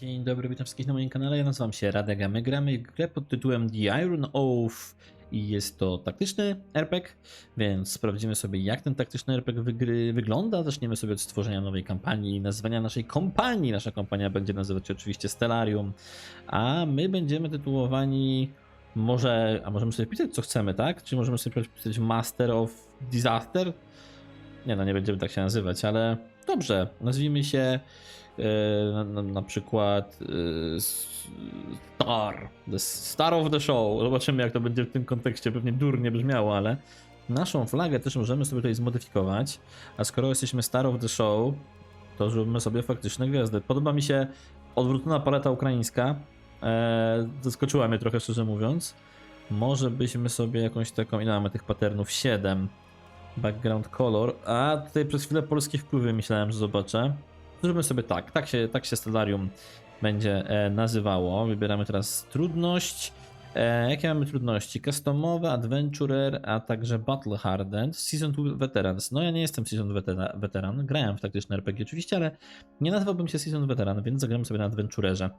Dzień dobry, witam wszystkich na moim kanale. Ja nazywam się Radek, a my gramy grę pod tytułem The Iron Oath i jest to taktyczny RPG, więc sprawdzimy sobie jak ten taktyczny RPG wygry, wygląda. Zaczniemy sobie od stworzenia nowej kampanii i nazwania naszej kompanii. Nasza kompania będzie nazywać się oczywiście Stellarium, a my będziemy tytułowani może, a możemy sobie pisać co chcemy, tak? Czy możemy sobie pisać Master of Disaster? Nie no, nie będziemy tak się nazywać, ale dobrze, nazwijmy się na, na, na przykład e, Star, the Star of the Show. Zobaczymy jak to będzie w tym kontekście, pewnie durnie brzmiało, ale naszą flagę też możemy sobie tutaj zmodyfikować, a skoro jesteśmy Star of the Show, to zróbmy sobie faktyczne gwiazdy. Podoba mi się odwrócona paleta ukraińska, e, zaskoczyła mnie trochę szczerze mówiąc. Może byśmy sobie jakąś taką, ile mamy tych patternów? 7 background color, a tutaj przez chwilę polskie wpływy myślałem, że zobaczę. Zróbmy sobie tak, tak się, tak się Stellarium będzie e, nazywało. Wybieramy teraz trudność. E, jakie mamy trudności? Customowe, Adventurer, a także Battle Hardened, Season 2 Veterans. No ja nie jestem Season wetera, Veteran, grałem w taktyczne RPG oczywiście, ale nie nazwałbym się Season Veteran, więc zagram sobie na Adventurerze.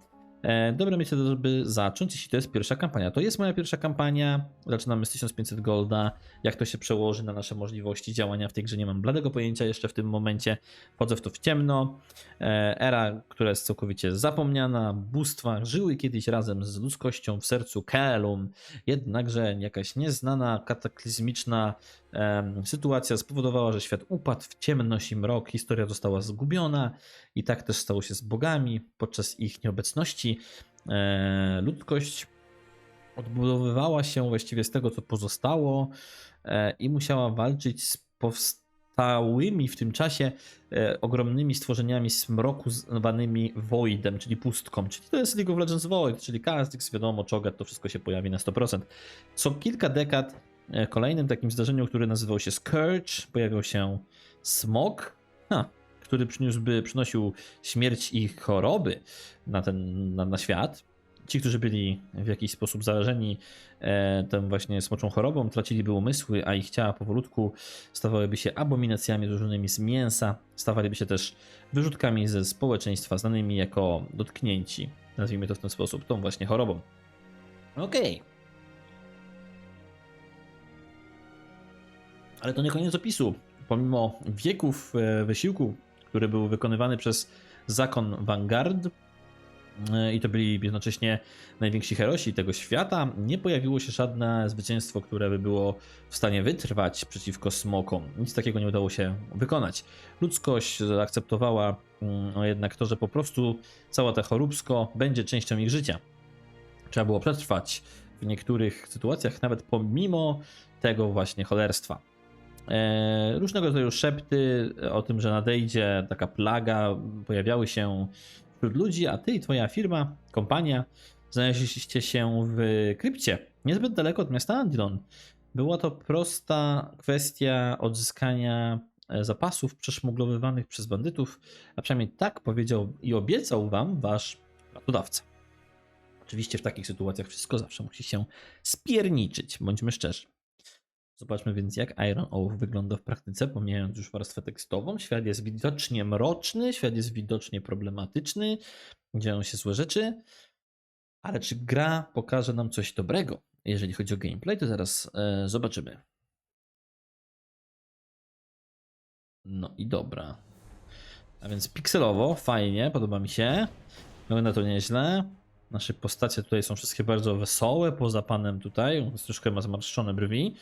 E, dobre miejsce, żeby zacząć, jeśli to jest pierwsza kampania. To jest moja pierwsza kampania, zaczynamy z 1500 golda. Jak to się przełoży na nasze możliwości działania w tej grze, nie mam bladego pojęcia jeszcze w tym momencie. Wchodzę w to w ciemno. E, Era, która jest całkowicie zapomniana, bóstwa żyły kiedyś razem z ludzkością w sercu Kelum, jednakże jakaś nieznana, kataklizmiczna sytuacja spowodowała, że świat upadł w ciemność i mrok, historia została zgubiona i tak też stało się z bogami. Podczas ich nieobecności e, ludzkość odbudowywała się właściwie z tego, co pozostało e, i musiała walczyć z powstałymi w tym czasie e, ogromnymi stworzeniami smroku zwanymi Voidem, czyli pustką. Czyli to jest League of Legends Void, czyli Kha'Zix, wiadomo, Cho'Gath, to wszystko się pojawi na 100%. Co kilka dekad kolejnym takim zdarzeniem, które nazywał się Scourge, pojawił się smog, ha, który przyniósłby, przynosił śmierć i choroby na, ten, na, na świat. Ci, którzy byli w jakiś sposób zarażeni e, tą właśnie smoczą chorobą, traciliby umysły, a ich ciała powolutku stawałyby się abominacjami złożonymi z mięsa, stawaliby się też wyrzutkami ze społeczeństwa znanymi jako dotknięci, nazwijmy to w ten sposób, tą właśnie chorobą. Okej. Ale to nie koniec opisu. Pomimo wieków e, wysiłku, który był wykonywany przez zakon Vanguard, e, i to byli jednocześnie najwięksi herosi tego świata, nie pojawiło się żadne zwycięstwo, które by było w stanie wytrwać przeciwko smokom. Nic takiego nie udało się wykonać. Ludzkość zaakceptowała mm, no jednak to, że po prostu cała ta choróbsko będzie częścią ich życia. Trzeba było przetrwać w niektórych sytuacjach, nawet pomimo tego właśnie cholerstwa. E, różnego rodzaju szepty o tym, że nadejdzie taka plaga, pojawiały się wśród ludzi, a ty i twoja firma, kompania znaleźliście się w krypcie, niezbyt daleko od miasta Andilon. Była to prosta kwestia odzyskania e, zapasów przeszmuglowywanych przez bandytów, a przynajmniej tak powiedział i obiecał wam wasz pracodawca. Oczywiście w takich sytuacjach wszystko zawsze musi się spierniczyć, bądźmy szczerzy. Zobaczmy więc, jak Iron Oath wygląda w praktyce, pomijając już warstwę tekstową. Świat jest widocznie mroczny, świat jest widocznie problematyczny, dzieją się złe rzeczy, ale czy gra pokaże nam coś dobrego? Jeżeli chodzi o gameplay, to zaraz e, zobaczymy. No i dobra. A więc pikselowo, fajnie, podoba mi się. Wygląda to nieźle. Nasze postacie tutaj są wszystkie bardzo wesołe, poza panem tutaj. On troszkę ma zmarszczone brwi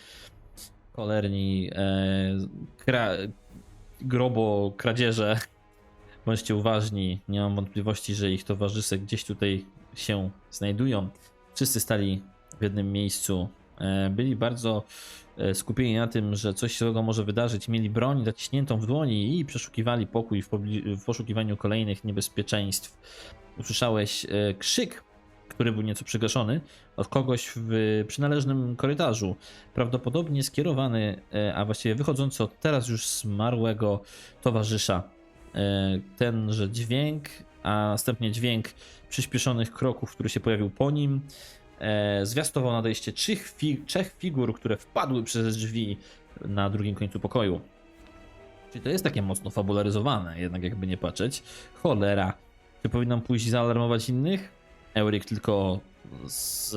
cholerni e, kra, grobo kradzieże. Bądźcie uważni, nie mam wątpliwości, że ich towarzysze gdzieś tutaj się znajdują. Wszyscy stali w jednym miejscu. E, byli bardzo e, skupieni na tym, że coś złego może wydarzyć. Mieli broń zaciśniętą w dłoni i przeszukiwali pokój w, w poszukiwaniu kolejnych niebezpieczeństw. Usłyszałeś e, krzyk, który był nieco przygaszony, od kogoś w przynależnym korytarzu, prawdopodobnie skierowany, e, a właściwie wychodzący od teraz już zmarłego towarzysza. E, Tenże dźwięk, a następnie dźwięk przyspieszonych kroków, który się pojawił po nim, e, zwiastował nadejście trzech, trzech figur, które wpadły przez drzwi na drugim końcu pokoju. Czyli to jest takie mocno fabularyzowane, jednak jakby nie patrzeć. Cholera. Czy powinnam pójść i zaalarmować innych? Eurik tylko z,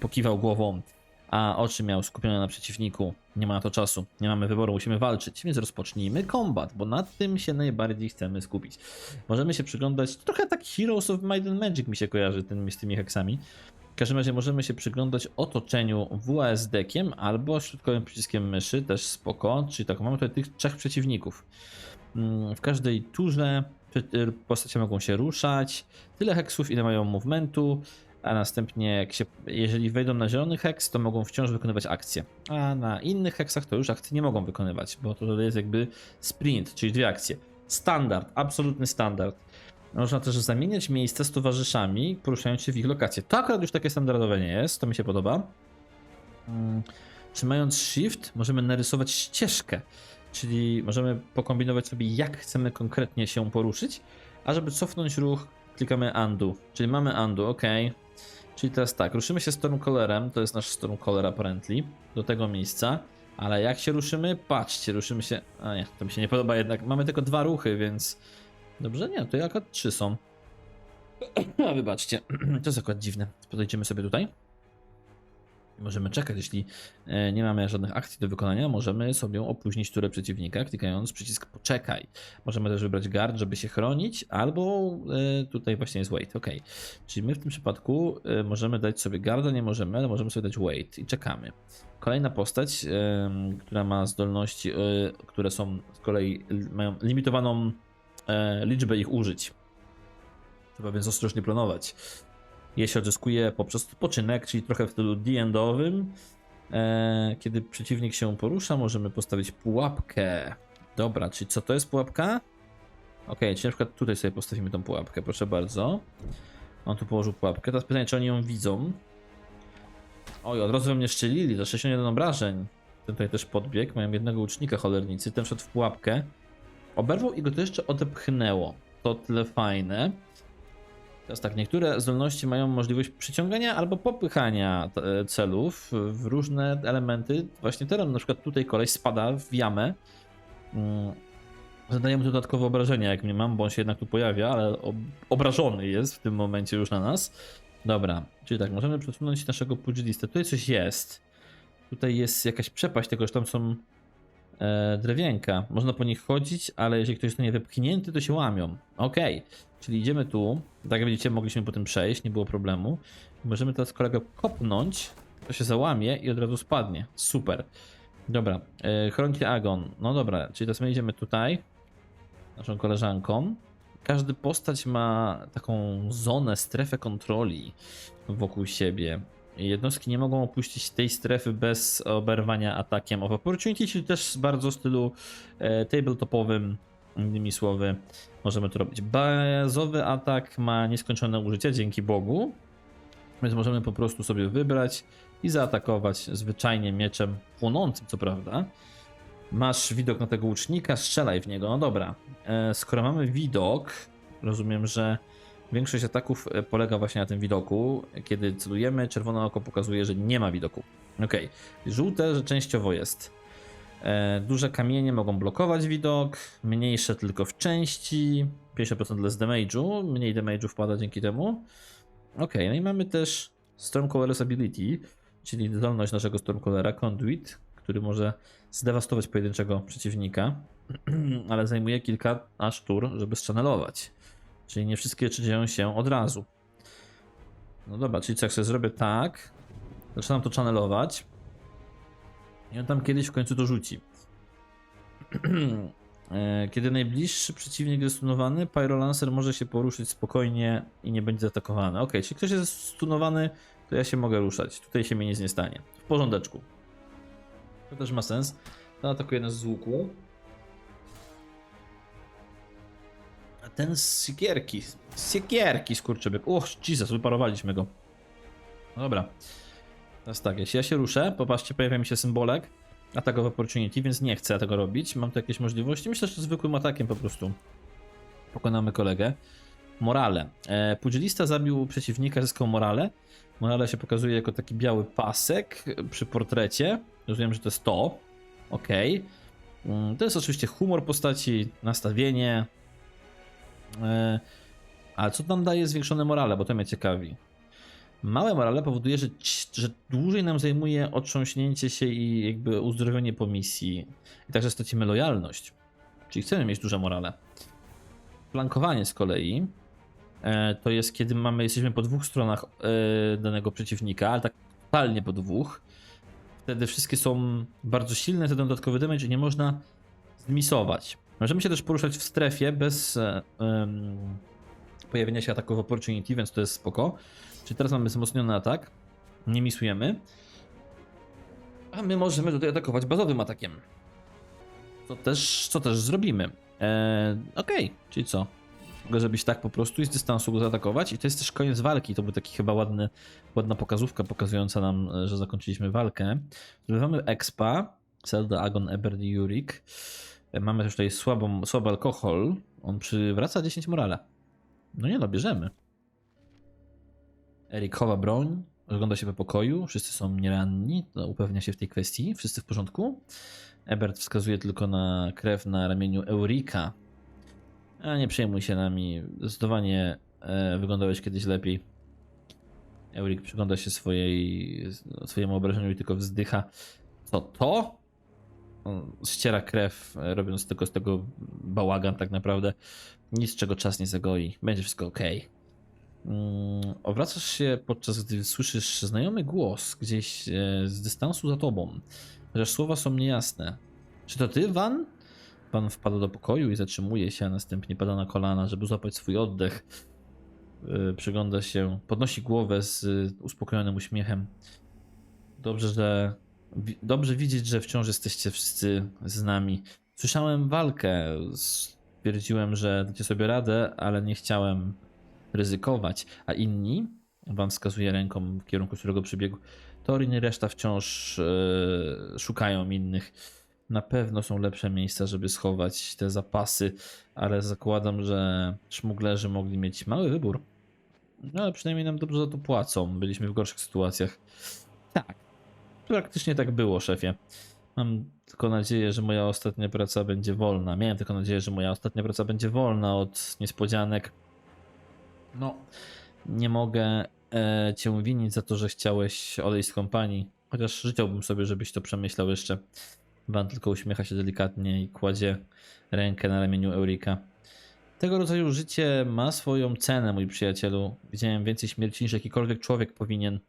pokiwał głową, a oczy miał skupione na przeciwniku. Nie ma na to czasu, nie mamy wyboru, musimy walczyć, więc rozpocznijmy kombat, bo nad tym się najbardziej chcemy skupić. Możemy się przyglądać, trochę tak Heroes of Might and Magic mi się kojarzy tym, z tymi heksami. W każdym razie możemy się przyglądać otoczeniu WASD-kiem albo środkowym przyciskiem myszy, też spoko, czyli tak, mamy tutaj tych trzech przeciwników. Mm, W każdej turze postacie mogą się ruszać, tyle heksów, ile mają movementu, a następnie jak się, jeżeli wejdą na zielony heks, to mogą wciąż wykonywać akcje, a na innych heksach to już akcji nie mogą wykonywać, bo to jest jakby sprint, czyli dwie akcje. Standard, absolutny standard. Można też zamieniać miejsca z towarzyszami, poruszając się w ich lokacje. To akurat już takie standardowe nie jest, to mi się podoba. Mm, Trzymając Shift możemy narysować ścieżkę, czyli możemy pokombinować sobie jak chcemy konkretnie się poruszyć, a żeby cofnąć ruch klikamy Undo, czyli mamy Undo, ok. Czyli teraz tak, ruszymy się Stormcallerem, to jest nasz Stormcaller apparently, do tego miejsca, ale jak się ruszymy? Patrzcie, ruszymy się, a nie, to mi się nie podoba jednak, mamy tylko dwa ruchy, więc dobrze, nie, to akurat trzy są. A wybaczcie, to jest akurat dziwne. Podejdziemy sobie tutaj. Możemy czekać, jeśli e, nie mamy żadnych akcji do wykonania, możemy sobie opóźnić turę przeciwnika, klikając przycisk poczekaj. Możemy też wybrać guard, żeby się chronić, albo e, tutaj właśnie jest wait, ok. Czyli my w tym przypadku e, możemy dać sobie guarda, nie możemy, ale możemy sobie dać wait i czekamy. Kolejna postać, która ma zdolności, które są z kolei mają limitowaną liczbę ich użyć. Trzeba więc ostrożnie planować. Je się odzyskuje poprzez odpoczynek, czyli trochę w stylu D-endowym. E, kiedy przeciwnik się porusza, możemy postawić pułapkę. Dobra, czyli co to jest pułapka? Ok, czyli na przykład tutaj sobie postawimy tą pułapkę, proszę bardzo. On tu położył pułapkę. Teraz pytanie, czy oni ją widzą? Oj, od razu we mnie szczelili, to 61 obrażeń. Ten tutaj też podbiegł, mają jednego łucznika cholernicy, ten wszedł w pułapkę. Oberwał i go to jeszcze odepchnęło. To tyle fajne. Teraz tak, niektóre zdolności mają możliwość przyciągania albo popychania e, celów w różne elementy. Właśnie teraz na przykład tutaj koleś spada w jamę. Mm, Zadaje mu dodatkowe obrażenia, jak mnie mam, bo on się jednak tu pojawia, ale ob obrażony jest w tym momencie już na nas. Dobra, czyli tak, możemy przesunąć naszego pugilistę. Tutaj coś jest. Tutaj jest jakaś przepaść, tylko że tam są drewienka. Można po nich chodzić, ale jeżeli ktoś zostanie wepchnięty, to się łamią. Okej, czyli idziemy tu. Tak jak widzicie, mogliśmy po tym przejść, nie było problemu. Możemy teraz kolegę kopnąć, to się załamie i od razu spadnie. Super. Dobra, e, Chronki Agon. No dobra, czyli teraz my idziemy tutaj, naszą koleżanką. Każdy postać ma taką zonę, strefę kontroli wokół siebie. Jednostki nie mogą opuścić tej strefy bez oberwania atakiem of opportunity, czyli też bardzo w stylu e, tabletopowym, innymi słowy, możemy to robić. Bazowy atak ma nieskończone użycie, dzięki Bogu, więc możemy po prostu sobie wybrać i zaatakować zwyczajnie mieczem płonącym, co prawda. Masz widok na tego łucznika, strzelaj w niego. No dobra, e, skoro mamy widok, rozumiem, że Większość ataków e, polega właśnie na tym widoku. Kiedy celujemy, czerwone oko pokazuje, że nie ma widoku. Ok, żółte, że częściowo jest. E, duże kamienie mogą blokować widok, mniejsze tylko w części. 50% less damage'u, mniej damage'u wpada dzięki temu. Ok, no i mamy też Stormcaller's Ability, czyli zdolność naszego Stormcallera, Conduit, który może zdewastować pojedynczego przeciwnika, ale zajmuje kilka aż tur, żeby schannelować. Czyli nie wszystkie rzeczy dzieją się od razu. No dobra, czyli co jak sobie zrobię tak, zaczynam to channelować i on tam kiedyś w końcu to rzuci. E, Kiedy najbliższy przeciwnik jest stunowany, Pyrolancer może się poruszyć spokojnie i nie będzie zaatakowany. Ok, jeśli ktoś jest stunowany, to ja się mogę ruszać. Tutaj się mi nic nie stanie. W porządeczku. To też ma sens. To atakuje nas z łuku. Ten z siekierki. Z siekierki, skurczybyk. Och, Jesus, wyparowaliśmy go. No dobra. Teraz tak, jeśli ja się ruszę, popatrzcie, pojawia mi się symbolek attack of opportunity, więc nie chcę tego robić. Mam tu jakieś możliwości. Myślę, że zwykłym atakiem po prostu pokonamy kolegę. Morale. E, zabił przeciwnika, zyskał morale. Morale się pokazuje jako taki biały pasek przy portrecie. Rozumiem, że to jest to. Ok. To jest oczywiście humor postaci, nastawienie. E, Ale co nam daje zwiększone morale, bo to mnie ciekawi. Małe morale powoduje, że, że dłużej nam zajmuje otrząśnięcie się i jakby uzdrowienie po misji. I także stracimy lojalność. Czyli chcemy mieć duże morale. Flankowanie z kolei e, to jest kiedy mamy, jesteśmy po dwóch stronach e, danego przeciwnika, ale tak totalnie po dwóch. Wtedy wszystkie są bardzo silne, wtedy dodatkowy damage i nie można zmisować. Możemy się też poruszać w strefie bez em, pojawienia się ataków opportunity, więc to jest spoko. Czyli teraz mamy wzmocniony atak, nie misujemy. A my możemy tutaj atakować bazowym atakiem. Co też, co też zrobimy. Eee, Okej, czyli co? Mogę zrobić tak po prostu i z dystansu go zaatakować i to jest też koniec walki. To był taki chyba ładny, ładna pokazówka pokazująca nam, e, że zakończyliśmy walkę. Zdobywamy expa, Zelda, Agon, Ebert Yurik. Mamy też tutaj słabą, słaby alkohol. On przywraca 10 morale. No nie no, bierzemy. Erik chowa broń, rozgląda się po pokoju, wszyscy są nieranni, no, upewnia się w tej kwestii, wszyscy w porządku. Ebert wskazuje tylko na krew na ramieniu Eurika. A nie przejmuj się nami, zdecydowanie e, wyglądałeś kiedyś lepiej. Eurik przygląda się swojej, swojemu obrażeniu i tylko wzdycha. Co to? Ściera krew, e, robiąc tylko z tego bałagan tak naprawdę. Nic czego czas nie zagoi. Będzie wszystko ok. Mm, Obracasz się podczas gdy słyszysz znajomy głos gdzieś e, z dystansu za tobą. Chociaż słowa są niejasne. Czy to ty, Van? Van wpada do pokoju i zatrzymuje się, a następnie pada na kolana, żeby złapać swój oddech. E, Przygląda się, podnosi głowę z uspokojonym uśmiechem. Dobrze, że. Dobrze widzieć, że wciąż jesteście wszyscy z nami. Słyszałem walkę. Stwierdziłem, że dacie sobie radę, ale nie chciałem ryzykować. A inni, wam wskazuje ręką w kierunku, którego przybiegł, Torin reszta wciąż e, szukają innych. Na pewno są lepsze miejsca, żeby schować te zapasy, ale zakładam, że szmuglerzy mogli mieć mały wybór. No ale przynajmniej nam dobrze za to płacą. Byliśmy w gorszych sytuacjach. Tak. Praktycznie tak było, szefie. Mam tylko nadzieję, że moja ostatnia praca będzie wolna. Miałem tylko nadzieję, że moja ostatnia praca będzie wolna od niespodzianek. No, nie mogę e, cię winić za to, że chciałeś odejść z kompanii. Chociaż życzyłbym sobie, żebyś to przemyślał jeszcze. Van tylko uśmiecha się delikatnie i kładzie rękę na ramieniu Eurika. Tego rodzaju życie ma swoją cenę, mój przyjacielu. Widziałem więcej śmierci niż jakikolwiek człowiek powinien.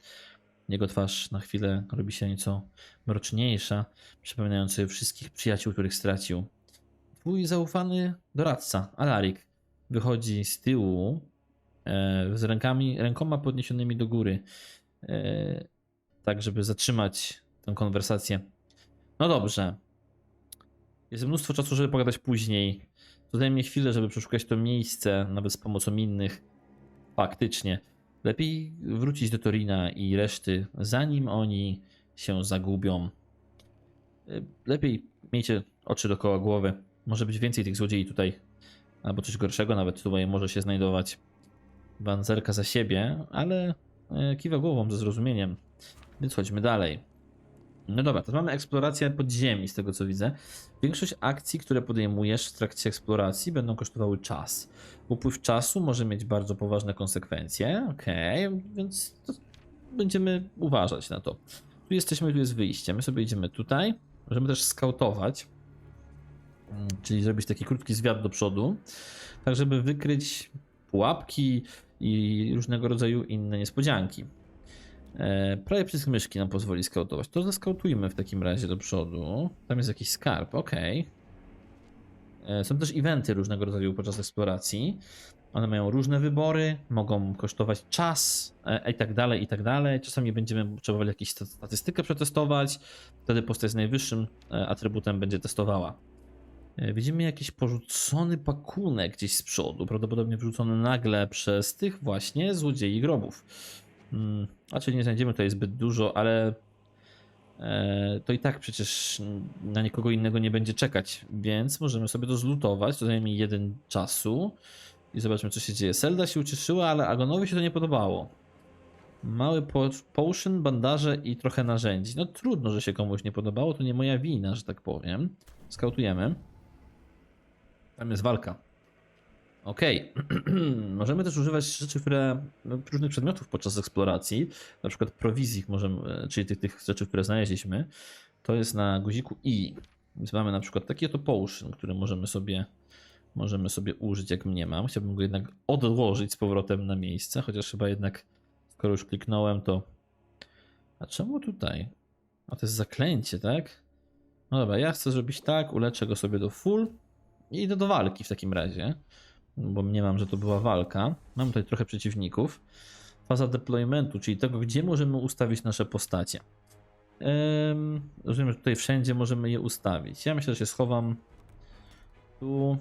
Jego twarz na chwilę robi się nieco mroczniejsza, przypominając sobie wszystkich przyjaciół, których stracił. Twój zaufany doradca, Alarik, wychodzi z tyłu e, z rękami, rękoma podniesionymi do góry, e, tak żeby zatrzymać tę konwersację. No dobrze. Jest mnóstwo czasu, żeby pogadać później. To chwilę, żeby przeszukać to miejsce, nawet z pomocą innych. Faktycznie. Lepiej wrócić do Torina i reszty, zanim oni się zagubią. Y, Lepiej miejcie oczy dookoła głowy. Może być więcej tych złodziei tutaj. Albo coś gorszego nawet tutaj może się znajdować. Van zerka za siebie, ale e, kiwa głową ze zrozumieniem. Więc chodźmy dalej. No dobra, to mamy eksplorację podziemi, z tego co widzę. Większość akcji, które podejmujesz w trakcie eksploracji, będą kosztowały czas. Upływ czasu może mieć bardzo poważne konsekwencje. Okej, więc to będziemy uważać na to. Tu jesteśmy, tu jest wyjście. My sobie idziemy tutaj. Możemy też skautować, mm, czyli zrobić taki krótki zwiat do przodu, tak żeby wykryć pułapki i różnego rodzaju inne niespodzianki. E, prawie myszki nam pozwoli skautować. To zaskautujmy w takim razie do przodu. Tam jest jakiś skarb, ok. Są też eventy różnego rodzaju podczas eksploracji. One mają różne wybory, mogą kosztować czas e, i tak dalej, i tak dalej. Czasami będziemy potrzebowali jakąś sta- statystykę przetestować. Wtedy postać z najwyższym e, atrybutem będzie testowała. E, Widzimy jakiś porzucony pakunek gdzieś z przodu, prawdopodobnie wrzucony nagle przez tych właśnie złodziei grobów. Hmm, raczej nie znajdziemy tutaj zbyt dużo, ale e, to i tak przecież na nikogo innego nie będzie czekać, więc możemy sobie to zlutować. To zajmie jeden czasu i zobaczmy, co się dzieje. Zelda się ucieszyła, ale Agonowi się to nie podobało. Mały po potion, bandaże i trochę narzędzi. No trudno, że się komuś nie podobało, to nie moja wina, że tak powiem. Skautujemy. Tam jest walka. Okej. możemy też używać rzeczy, które. no, różnych przedmiotów podczas eksploracji. Na przykład prowizji, możemy, czyli tych, tych rzeczy, które znaleźliśmy. To jest na guziku I. Więc mamy na przykład taki oto potion, który możemy sobie, możemy sobie użyć, jak mnie mam. Chciałbym go jednak odłożyć z powrotem na miejsce, chociaż chyba jednak, skoro już kliknąłem, to. A czemu tutaj? A to jest zaklęcie, tak? No dobra, ja chcę zrobić tak, uleczę go sobie do full i idę do walki w takim razie, bo mniemam, że to była walka. Mam tutaj trochę przeciwników. Faza deploymentu, czyli tego, gdzie możemy ustawić nasze postacie. Ym, rozumiem, że tutaj wszędzie możemy je ustawić. Ja myślę, że się schowam tu.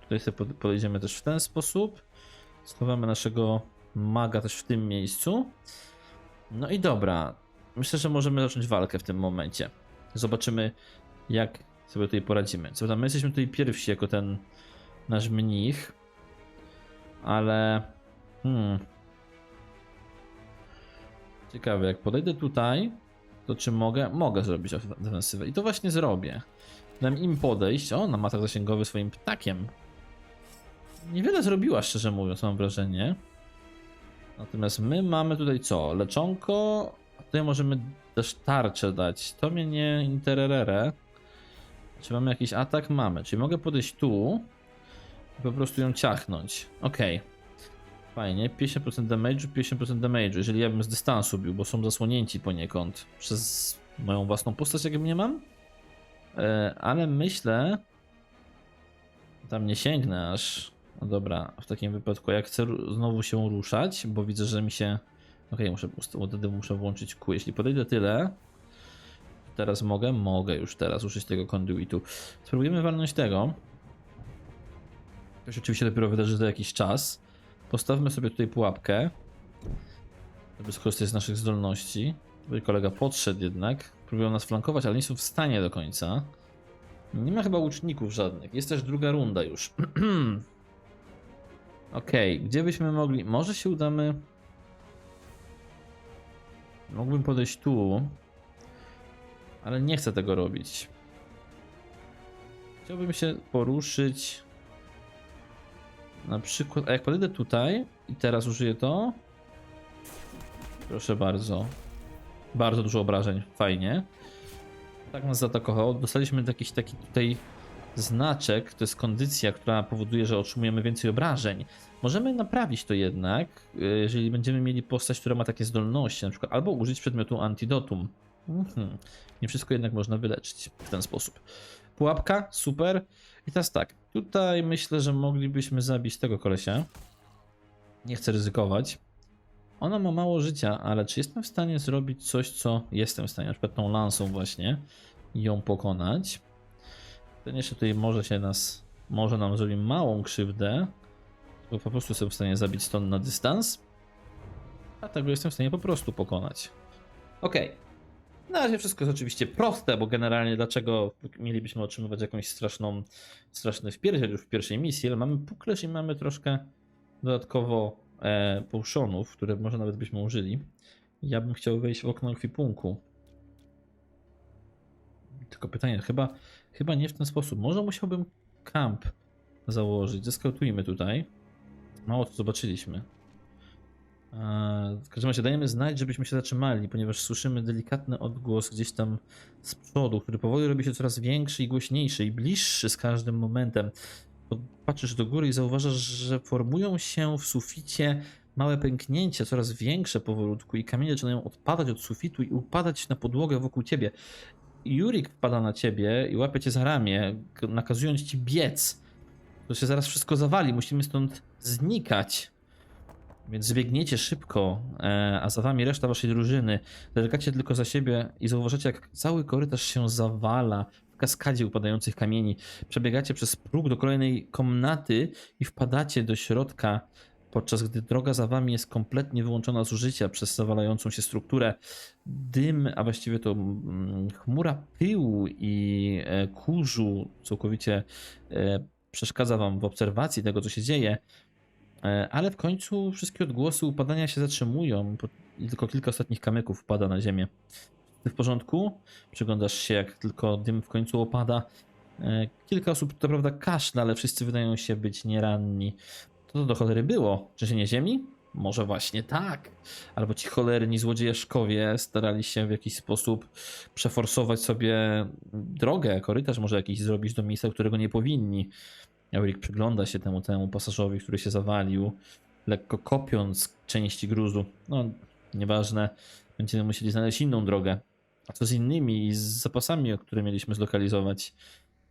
Tutaj sobie pod- podejdziemy też w ten sposób. Schowamy naszego maga też w tym miejscu. No i dobra. Myślę, że możemy zacząć walkę w tym momencie. Zobaczymy, jak sobie tutaj poradzimy. Co prawda, my jesteśmy tutaj pierwsi jako ten nasz mnich, ale. Hmm. Ciekawe, jak podejdę tutaj, to czy mogę? Mogę zrobić defensywę. I to właśnie zrobię. Dam im podejść. O, na atak zasięgowy swoim ptakiem. Niewiele zrobiła, szczerze mówiąc, mam wrażenie. Natomiast my mamy tutaj co? Leczonko. Tutaj możemy też tarczę dać. To mnie nie intererere. Czy mamy jakiś atak? Mamy. Czyli mogę podejść tu po prostu ją ciachnąć. Okej. Fajnie. 50% damage'u, 50% damage'u. Jeżeli ja bym z dystansu bił, bo są zasłonięci poniekąd przez moją własną postać, jak nie mam. E, ale myślę. Tam nie sięgnę aż. No dobra, w takim wypadku, jak chcę znowu się ruszać, bo widzę, że mi się. Okej, muszę, wtedy muszę włączyć kół. Jeśli podejdę tyle, Teraz mogę? Mogę już teraz użyć tego conduitu. Spróbujemy walnąć tego. To się oczywiście dopiero wydarzy za jakiś czas. Postawmy sobie tutaj pułapkę. Żeby skorzystać z naszych zdolności. Tutaj kolega podszedł jednak. Próbują nas flankować, ale nie są w stanie do końca. Nie ma chyba łuczników żadnych. Jest też druga runda już. Okej, gdzie byśmy mogli... Może się udamy... Mógłbym podejść tu. Ale nie chcę tego robić. Chciałbym się poruszyć. Na przykład, a jak podejdę tutaj i teraz użyję to. Proszę bardzo. Bardzo dużo obrażeń, fajnie. Tak nas zaatakowało. Dostaliśmy jakiś taki tutaj znaczek, to jest kondycja, która powoduje, że otrzymujemy więcej obrażeń. Możemy naprawić to jednak, y, jeżeli będziemy mieli postać, która ma takie zdolności, na przykład albo użyć przedmiotu antidotum. Mhm. Nie wszystko jednak można wyleczyć w ten sposób. Pułapka, super. I teraz tak, tutaj myślę, że moglibyśmy zabić tego kolesia. Nie chcę ryzykować. Ona ma mało życia, ale czy jestem w stanie zrobić coś, co jestem w stanie, na przykład tą lansą właśnie i ją pokonać? Ten jeszcze tutaj może się nas, może nam zrobi małą krzywdę, bo po prostu jestem w stanie zabić stąd na dystans, a tego jestem w stanie po prostu pokonać. Okej, na razie wszystko jest oczywiście proste, bo generalnie dlaczego mielibyśmy otrzymywać jakąś straszną, straszny wpierdziel już w pierwszej misji, ale mamy puklerz i mamy troszkę dodatkowo e, które może nawet byśmy użyli. Ja bym chciał wejść w okno ekwipunku. Tylko pytanie, chyba, chyba nie w ten sposób. Może musiałbym kamp założyć. Zeskautujmy tutaj. Mało to zobaczyliśmy. W każdym razie dajemy znać, żebyśmy się zatrzymali, ponieważ słyszymy delikatny odgłos gdzieś tam z przodu, który powoli robi się coraz większy i głośniejszy i bliższy z każdym momentem. Patrzysz do góry i zauważasz, że formują się w suficie małe pęknięcia, coraz większe powolutku i kamienie zaczynają odpadać od sufitu i upadać na podłogę wokół ciebie. Jurik wpada na ciebie i łapie cię za ramię, nakazując ci biec. To się zaraz wszystko zawali, musimy stąd znikać. Więc zbiegniecie szybko, e, a za wami reszta waszej drużyny. Zerkacie tylko za siebie i zauważacie, jak cały korytarz się zawala w kaskadzie upadających kamieni. Przebiegacie przez próg do kolejnej komnaty i wpadacie do środka, podczas gdy droga za wami jest kompletnie wyłączona z użycia przez zawalającą się strukturę. Dym, a właściwie to mm, chmura pyłu i e, kurzu całkowicie e, przeszkadza wam w obserwacji tego, co się dzieje. E, Ale w końcu wszystkie odgłosy upadania się zatrzymują i tylko kilka ostatnich kamyków wpada na ziemię. Ty w porządku? Przyglądasz się, jak tylko dym w końcu opada E, Kilka osób to prawda kaszla, ale wszyscy wydają się być nieranni. To to do cholery było? Trzęsienie ziemi? Może właśnie tak. Albo ci cholerni złodziejaszkowie starali się w jakiś sposób przeforsować sobie drogę, korytarz może jakiś zrobić do miejsca, którego nie powinni. Eurik przygląda się temu, temu pasażerowi, który się zawalił, lekko kopiąc części gruzu. No, nieważne, będziemy musieli znaleźć inną drogę. A co z innymi i z zapasami, które mieliśmy zlokalizować?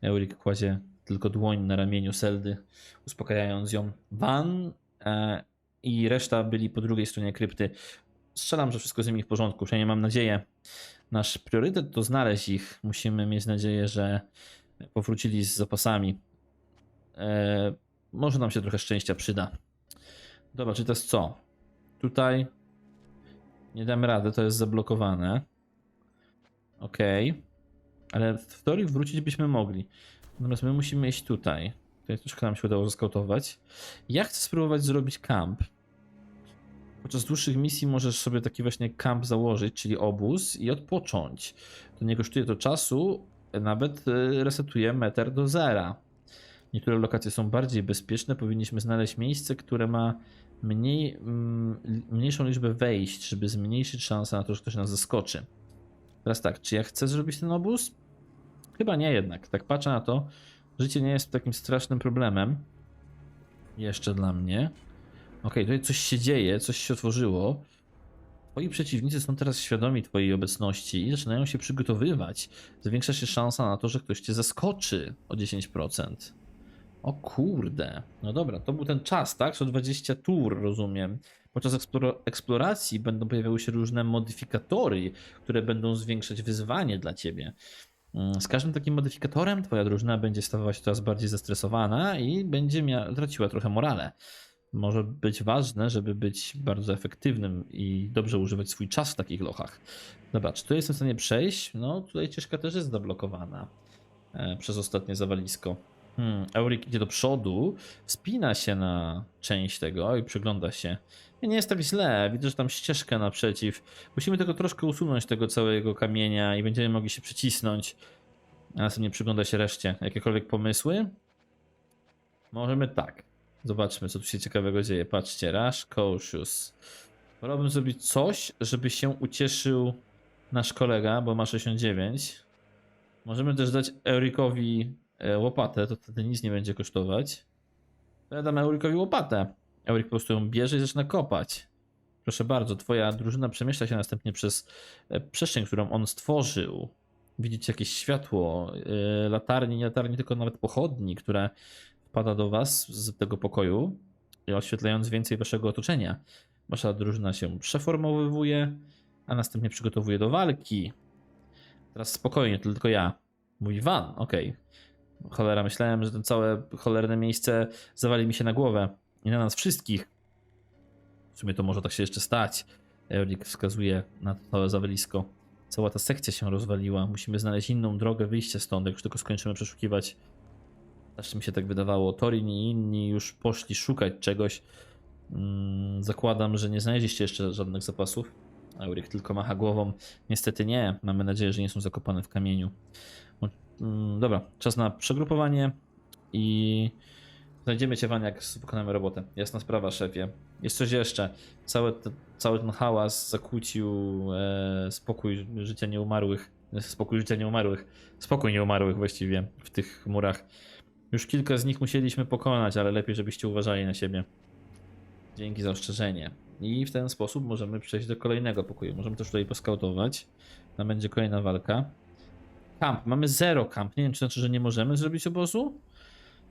Eurik kładzie tylko dłoń na ramieniu Seldy, uspokajając ją. Van e, i reszta byli po drugiej stronie krypty. Strzelam, że wszystko z nimi w porządku, przynajmniej mam nadzieję. Nasz priorytet to znaleźć ich. Musimy mieć nadzieję, że powrócili z zapasami. E, może nam się trochę szczęścia przyda. Dobra, czy to jest co? Tutaj nie damy rady, to jest zablokowane. Okej. Ale w teorii wrócić byśmy mogli. Natomiast my musimy iść tutaj. Tutaj troszkę nam się udało zaskautować. Ja chcę spróbować zrobić kamp. Podczas dłuższych misji możesz sobie taki właśnie kamp założyć, czyli obóz i odpocząć. To nie kosztuje to czasu, nawet y, resetuje meter do zera. Niektóre lokacje są bardziej bezpieczne. Powinniśmy znaleźć miejsce, które ma mniej, mm, mniejszą liczbę wejść, żeby zmniejszyć szansę na to, że ktoś nas zaskoczy. Teraz tak, czy ja chcę zrobić ten obóz? Chyba nie jednak. Tak patrzę na to, życie nie jest takim strasznym problemem. Jeszcze dla mnie. Okej, tutaj coś się dzieje, coś się otworzyło. Twoi przeciwnicy są teraz świadomi Twojej obecności i zaczynają się przygotowywać. Zwiększa się szansa na to, że ktoś Cię zaskoczy o 10%. O kurde. No dobra, to był ten czas, tak? 120 tur, rozumiem. Podczas eksplora- eksploracji będą pojawiały się różne modyfikatory, które będą zwiększać wyzwanie dla Ciebie. Mm, Z każdym takim modyfikatorem Twoja drużyna będzie stawała się coraz bardziej zestresowana i będzie mia- traciła trochę morale. Może być ważne, żeby być bardzo efektywnym i dobrze używać swój czas w takich lochach. Dobra, czy tu jestem w stanie przejść? No, tutaj ścieżka też jest zablokowana e, przez ostatnie zawalisko. Hmm, Eurik idzie do przodu, wspina się na część tego i przygląda się. Nie jest tak źle, widzę, że tam ścieżka naprzeciw. Musimy tylko troszkę usunąć tego całego kamienia i będziemy mogli się przycisnąć. A następnie przygląda się reszcie. Jakiekolwiek pomysły? Możemy tak. Zobaczmy, co tu się ciekawego dzieje. Patrzcie, Rush Cautious. Wolałbym zrobić coś, żeby się ucieszył nasz kolega, bo ma 69. Możemy też dać Eurikowi łopatę, to wtedy nic nie będzie kosztować. To ja dam Eurikowi łopatę. Eurik po prostu ją bierze i zaczyna kopać. Proszę bardzo, twoja drużyna przemieszcza się następnie przez e, przestrzeń, którą on stworzył. Widzicie jakieś światło, e, latarni, nie latarni, tylko nawet pochodni, które wpada do was z tego pokoju, i oświetlając więcej waszego otoczenia. Wasza drużyna się przeformowywuje, a następnie przygotowuje do walki. Teraz spokojnie, to tylko ja. Mówi Van, okej. Cholera, myślałem, że to całe cholerne miejsce zawali mi się na głowę. I na nas wszystkich. W sumie to może tak się jeszcze stać. Eurik wskazuje na to całe zawalisko. Cała ta sekcja się rozwaliła. Musimy znaleźć inną drogę wyjścia stąd, jak już tylko skończymy przeszukiwać. Zawsze mi się tak wydawało. Torin i inni już poszli szukać czegoś. Mm, zakładam, że nie znaleźliście jeszcze żadnych zapasów. Eurik tylko macha głową. Niestety nie. Mamy nadzieję, że nie są zakopane w kamieniu. Mm, Dobra, czas na przegrupowanie i znajdziemy cię, Wan, jak wykonamy robotę. Jasna sprawa, szefie. Jest coś jeszcze. Cały, te, cały ten hałas zakłócił e, spokój życia nieumarłych. Spokój życia nieumarłych. Spokój nieumarłych właściwie w tych murach. Już kilka z nich musieliśmy pokonać, ale lepiej, żebyście uważali na siebie. Dzięki za ostrzeżenie. I w ten sposób możemy przejść do kolejnego pokoju. Możemy też tutaj poskautować. Tam będzie kolejna walka. Kamp. Mamy zero kamp. Nie wiem, czy znaczy, że nie możemy zrobić obozu?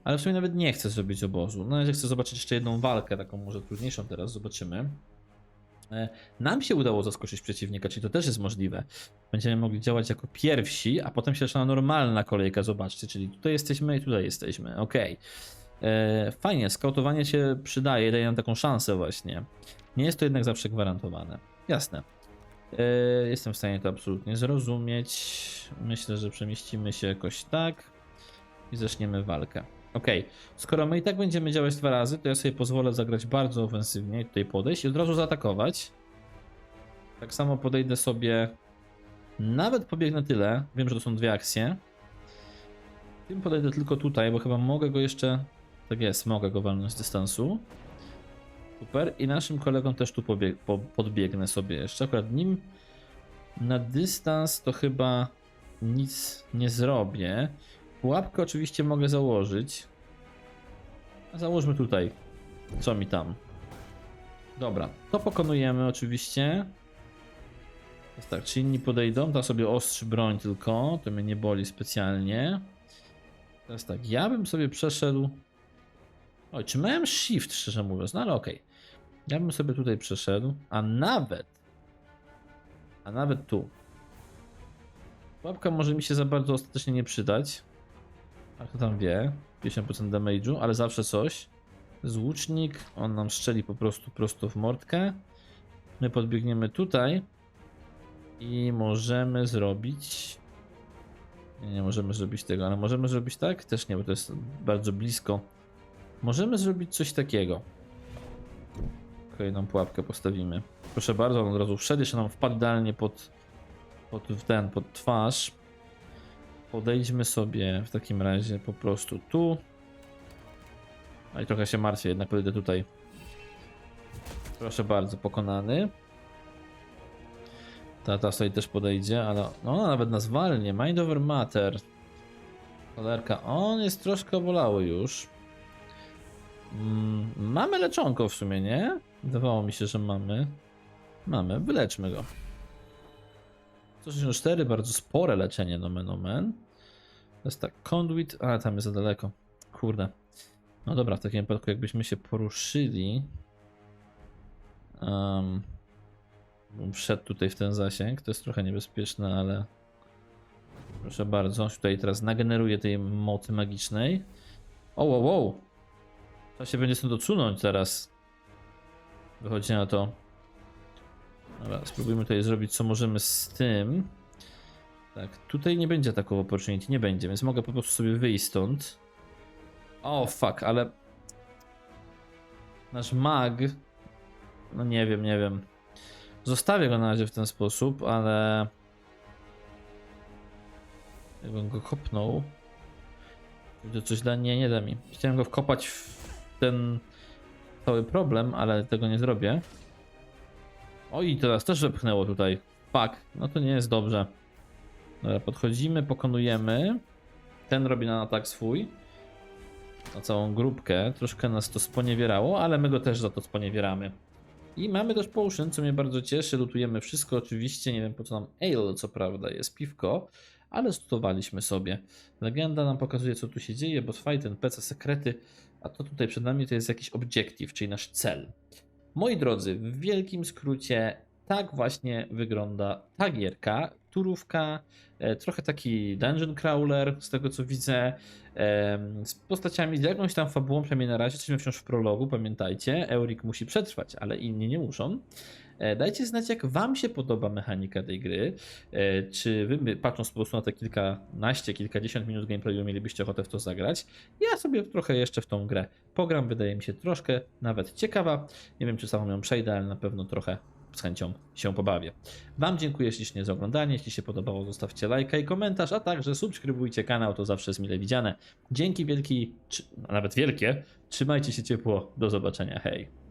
Ale w sumie nawet nie chcę zrobić obozu. Na razie chcę zobaczyć jeszcze jedną walkę, taką może trudniejszą teraz. Zobaczymy. E, Nam się udało zaskoczyć przeciwnika, czyli to też jest możliwe. Będziemy mogli działać jako pierwsi, a potem się zaczyna normalna kolejka, zobaczcie, czyli tutaj jesteśmy i tutaj jesteśmy, okej. E, Fajnie, skautowanie się przydaje, daje nam taką szansę właśnie. Nie jest to jednak zawsze gwarantowane. Jasne. E, Jestem w stanie to absolutnie zrozumieć. Myślę, że przemieścimy się jakoś tak i zaczniemy walkę. Okej, skoro my i tak będziemy działać dwa razy, to ja sobie pozwolę zagrać bardzo ofensywnie i tutaj podejść i od razu zaatakować. Tak samo podejdę sobie, nawet pobiegnę tyle, wiem, że to są dwie akcje. Tym podejdę tylko tutaj, bo chyba mogę go jeszcze... Tak jest, mogę go walnąć z dystansu. Super. I naszym kolegom też tu po, podbiegnę sobie jeszcze. Akurat nim na dystans to chyba nic nie zrobię. Pułapkę oczywiście mogę założyć. Załóżmy tutaj. Co mi tam? Dobra, to pokonujemy oczywiście. Jest tak, czy inni podejdą? To sobie ostrzy broń tylko. To mnie nie boli specjalnie. Teraz tak, ja bym sobie przeszedł. Oj, czy miałem shift, szczerze mówiąc? No ale okej. Ja bym sobie tutaj przeszedł, a nawet. A nawet tu. Łapka może mi się za bardzo ostatecznie nie przydać. A kto tam wie? 50% damage'u, ale zawsze coś. Złucznik, on nam strzeli po prostu prosto w mordkę. My podbiegniemy tutaj i możemy zrobić. Nie, nie możemy zrobić tego, ale możemy zrobić tak? Też nie, bo to jest bardzo blisko. Możemy zrobić coś takiego. Kolejną pułapkę postawimy. Proszę bardzo, on od razu wszedł, jeszcze nam wpadł idealnie pod, pod ten, pod twarz. Podejdźmy sobie w takim razie po prostu tu. No i trochę się martwię, jednak podejdę tutaj. Proszę bardzo, pokonany. Ta, ta sobie też podejdzie, ale no ona nawet nas walnie. Mind over matter. Cholerka, on jest troszkę obolały już. Mm, mamy leczonko w sumie, nie? Wydawało mi się, że mamy. Mamy, wyleczmy go. 164, bardzo spore leczenie, nomen omen. To jest tak, conduit, a tam jest za daleko. Kurde. No dobra, w takim wypadku jakbyśmy się poruszyli. Um, wszedł tutaj w ten zasięg, to jest trochę niebezpieczne, ale proszę bardzo, tutaj teraz nageneruję tej mocy magicznej. O, wow, wow. Trzeba się będzie stąd odsunąć teraz. Wychodzi na to. Dobra, spróbujmy tutaj zrobić co możemy z tym. Tak, tutaj nie będzie atakował opportunity, nie będzie, więc mogę po prostu sobie wyjść stąd. O, fuck, ale... Nasz mag... No nie wiem, nie wiem. Zostawię go na razie w ten sposób, ale... Jakbym go kopnął... To coś da... Nie, nie da mi. Chciałem go wkopać w ten cały problem, ale tego nie zrobię. Oj, teraz też wepchnęło tutaj. Fuck, no to nie jest dobrze. Dobra, podchodzimy, pokonujemy. Ten robi na atak swój. Na całą grupkę. Troszkę nas to sponiewierało, ale my go też za to sponiewieramy. I mamy też potion, co mnie bardzo cieszy. Lutujemy wszystko oczywiście. Nie wiem po co nam ale, co prawda, jest piwko. Ale stutowaliśmy sobie. Legenda nam pokazuje, co tu się dzieje. Boss fight, NPC, sekrety. A to tutaj przed nami to jest jakiś objective, czyli nasz cel. Moi drodzy, w wielkim skrócie tak właśnie wygląda ta gierka. Turówka, e, trochę taki dungeon crawler z tego co widzę, em, z postaciami, z jakąś tam fabułą, przynajmniej na razie, jesteśmy wciąż w prologu, pamiętajcie, Eurik musi przetrwać, ale inni nie muszą. E, Dajcie znać, jak Wam się podoba mechanika tej gry. E, Czy Wy, patrząc po prostu na te kilkanaście, kilkadziesiąt minut gameplayu, mielibyście ochotę w to zagrać? Ja sobie trochę jeszcze w tą grę pogram, wydaje mi się troszkę nawet ciekawa. Nie wiem, czy samą ją przejdę, ale na pewno trochę z chęcią się pobawię. Wam dziękuję ślicznie za oglądanie. Jeśli się podobało, zostawcie lajka i komentarz, a także subskrybujcie kanał, to zawsze jest mile widziane. Dzięki wielki, czy, a nawet wielkie. Trzymajcie się ciepło. Do zobaczenia. Hej.